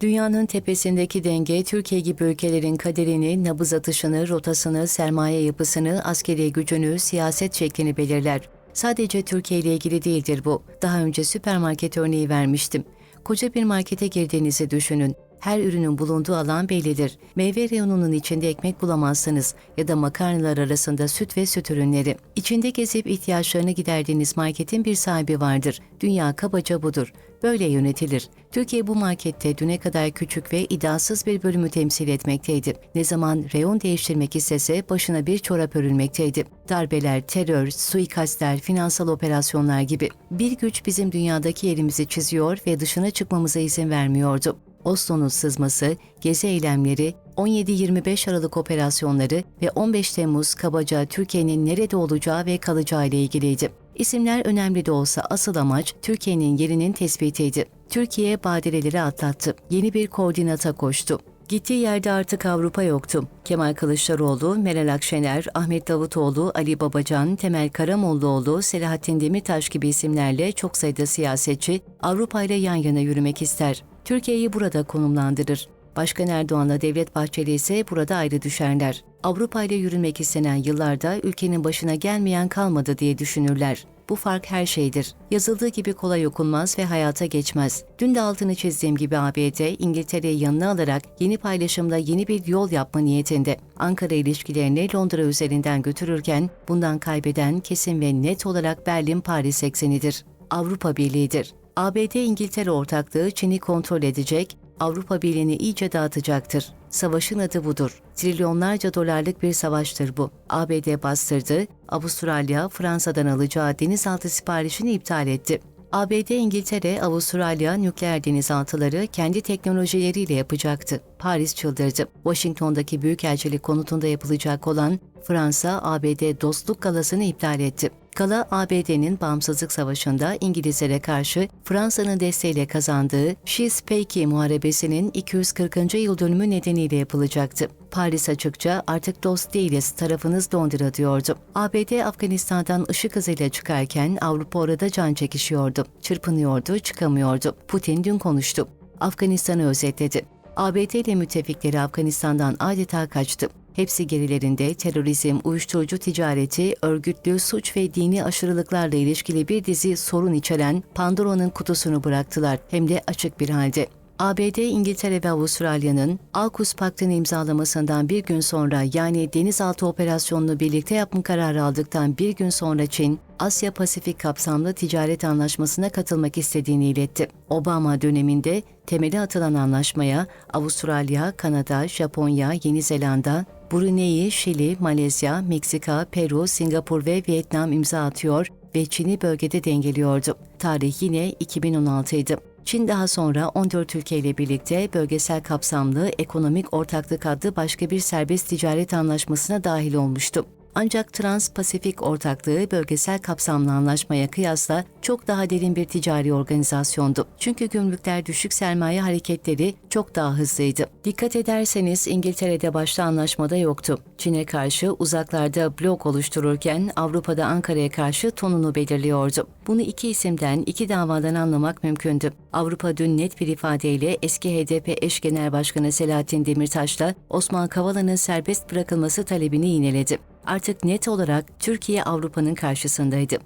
Dünyanın tepesindeki denge Türkiye gibi ülkelerin kaderini, nabız atışını, rotasını, sermaye yapısını, askeri gücünü, siyaset şeklini belirler. Sadece Türkiye ile ilgili değildir bu. Daha önce süpermarket örneği vermiştim. Koca bir markete girdiğinizi düşünün. Her ürünün bulunduğu alan bellidir. Meyve reyonunun içinde ekmek bulamazsınız ya da makarnalar arasında süt ve süt ürünleri. İçinde gezip ihtiyaçlarını giderdiğiniz marketin bir sahibi vardır. Dünya kabaca budur. Böyle yönetilir. Türkiye bu markette düne kadar küçük ve iddiasız bir bölümü temsil etmekteydi. Ne zaman reyon değiştirmek istese başına bir çorap örülmekteydi. Darbeler, terör, suikastler, finansal operasyonlar gibi. Bir güç bizim dünyadaki yerimizi çiziyor ve dışına çıkmamıza izin vermiyordu. Oslo'nun sızması, gezi eylemleri, 17-25 Aralık operasyonları ve 15 Temmuz kabaca Türkiye'nin nerede olacağı ve kalacağı ile ilgiliydi. İsimler önemli de olsa asıl amaç Türkiye'nin yerinin tespitiydi. Türkiye badireleri atlattı. Yeni bir koordinata koştu. Gittiği yerde artık Avrupa yoktu. Kemal Kılıçdaroğlu, Meral Akşener, Ahmet Davutoğlu, Ali Babacan, Temel Karamollaoğlu, Selahattin Demirtaş gibi isimlerle çok sayıda siyasetçi Avrupa ile yan yana yürümek ister. Türkiye'yi burada konumlandırır. Başkan Erdoğan'la Devlet Bahçeli ise burada ayrı düşerler. Avrupa ile yürümek istenen yıllarda ülkenin başına gelmeyen kalmadı diye düşünürler. Bu fark her şeydir. Yazıldığı gibi kolay okunmaz ve hayata geçmez. Dün de altını çizdiğim gibi ABD, İngiltere'yi yanına alarak yeni paylaşımla yeni bir yol yapma niyetinde. Ankara ilişkilerini Londra üzerinden götürürken bundan kaybeden kesin ve net olarak Berlin-Paris eksenidir. Avrupa Birliği'dir. ABD-İngiltere ortaklığı Çin'i kontrol edecek, Avrupa Birliği'ni iyice dağıtacaktır. Savaşın adı budur. Trilyonlarca dolarlık bir savaştır bu. ABD bastırdı, Avustralya Fransa'dan alacağı denizaltı siparişini iptal etti. ABD, İngiltere, Avustralya nükleer denizaltıları kendi teknolojileriyle yapacaktı. Paris çıldırdı. Washington'daki Büyükelçilik konutunda yapılacak olan Fransa-ABD dostluk galasını iptal etti. Gala ABD'nin bağımsızlık savaşında İngilizlere karşı Fransa'nın desteğiyle kazandığı She's Peiki muharebesinin 240. yıl dönümü nedeniyle yapılacaktı. Paris açıkça artık dost değiliz, tarafınız Londra diyordu. ABD Afganistan'dan ışık hızıyla çıkarken Avrupa orada can çekişiyordu. Çırpınıyordu, çıkamıyordu. Putin dün konuştu. Afganistan'ı özetledi. ABD ile müttefikleri Afganistan'dan adeta kaçtı. Hepsi gerilerinde terörizm, uyuşturucu ticareti, örgütlü suç ve dini aşırılıklarla ilişkili bir dizi sorun içeren Pandora'nın kutusunu bıraktılar hem de açık bir halde. ABD, İngiltere ve Avustralya'nın AUKUS Paktı'nı imzalamasından bir gün sonra yani denizaltı operasyonunu birlikte yapma kararı aldıktan bir gün sonra Çin, Asya Pasifik kapsamlı ticaret anlaşmasına katılmak istediğini iletti. Obama döneminde temeli atılan anlaşmaya Avustralya, Kanada, Japonya, Yeni Zelanda, Brunei, Şili, Malezya, Meksika, Peru, Singapur ve Vietnam imza atıyor ve Çin'i bölgede dengeliyordu. Tarih yine 2016 idi. Çin daha sonra 14 ülkeyle birlikte bölgesel kapsamlı ekonomik ortaklık adlı başka bir serbest ticaret anlaşmasına dahil olmuştu. Ancak Trans-Pasifik Ortaklığı bölgesel kapsamlı anlaşmaya kıyasla çok daha derin bir ticari organizasyondu. Çünkü gümrükler düşük sermaye hareketleri çok daha hızlıydı. Dikkat ederseniz İngiltere'de başta anlaşmada yoktu. Çin'e karşı uzaklarda blok oluştururken Avrupa'da Ankara'ya karşı tonunu belirliyordu. Bunu iki isimden, iki davadan anlamak mümkündü. Avrupa dün net bir ifadeyle eski HDP eş genel başkanı Selahattin Demirtaş'la Osman Kavala'nın serbest bırakılması talebini yineledi artık net olarak Türkiye Avrupa'nın karşısındaydı.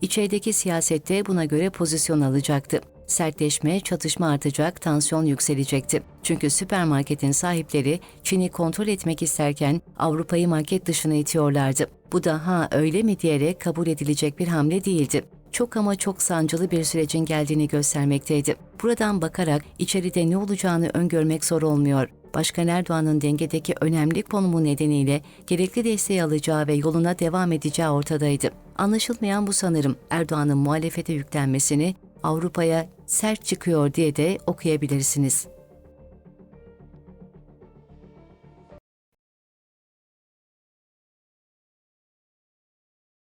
İçerideki siyasette buna göre pozisyon alacaktı. Sertleşme, çatışma artacak, tansiyon yükselecekti. Çünkü süpermarketin sahipleri Çin'i kontrol etmek isterken Avrupa'yı market dışına itiyorlardı. Bu da ha öyle mi diyerek kabul edilecek bir hamle değildi çok ama çok sancılı bir sürecin geldiğini göstermekteydi. Buradan bakarak içeride ne olacağını öngörmek zor olmuyor. Başkan Erdoğan'ın dengedeki önemli konumu nedeniyle gerekli desteği alacağı ve yoluna devam edeceği ortadaydı. Anlaşılmayan bu sanırım Erdoğan'ın muhalefete yüklenmesini Avrupa'ya sert çıkıyor diye de okuyabilirsiniz.